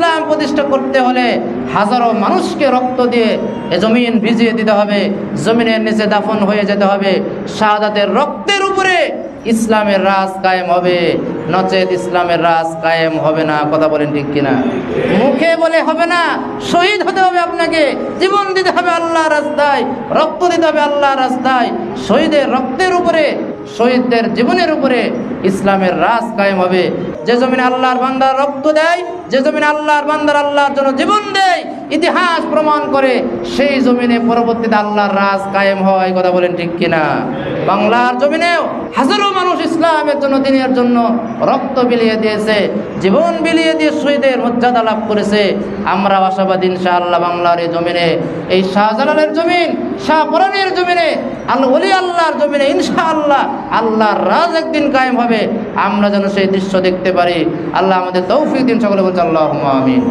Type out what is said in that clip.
ইসলাম প্রতিষ্ঠা করতে হলে হাজারো মানুষকে রক্ত দিয়ে এ জমিন ভিজিয়ে দিতে হবে, জমিনের নিচে দাফন হয়ে যেতে হবে, শাহাদাতের রক্তের উপরে ইসলামের রাজ কায়েম হবে, নচেত ইসলামের রাজ কায়েম হবে না, কথা বলেন ঠিক কিনা? মুখে বলে হবে না, শহীদ হতে হবে আপনাকে, জীবন দিতে হবে আল্লাহ রাস্তায়, রক্ত দিতে হবে আল্লাহ রাস্তায়, শহীদের রক্তের উপরে শহীদদের জীবনের উপরে ইসলামের রাজ কায়েম হবে। যে জমিনে আল্লাহর বান্দার রক্ত দেয়, যে জমিনে আল্লাহর বান্দার আল্লাহর জন্য জীবন দেয়, ইতিহাস প্রমাণ করে সেই জমিনে পরবর্তীতে আল্লাহর রাজ কায়েম হয়। কথা বলেন ঠিক কিনা? বাংলার জমিনেও হাজারো মানুষ ইসলামের জন্য, দিনের জন্য রক্ত বিলিয়ে দিয়েছে, জীবন বিলিয়ে দিয়ে শহীদের মর্যাদা লাভ করেছে। আমরা আশাবাদ ইনশাআল্লাহ বাংলার এই জমিনে, এই শাহজালালের জমিন শাহপরানের জমিনে আল্লাহ অলি আল্লাহর জমিনে ইনশা আল্লাহ আল্লাহর রাজ একদিন কায়েম হবে। আমরা যেন সেই দৃশ্য দেখতে পারি। আল্লাহ আমাদের তৌফিক দিন, সকলে বলছে আল্লাহ আমিন।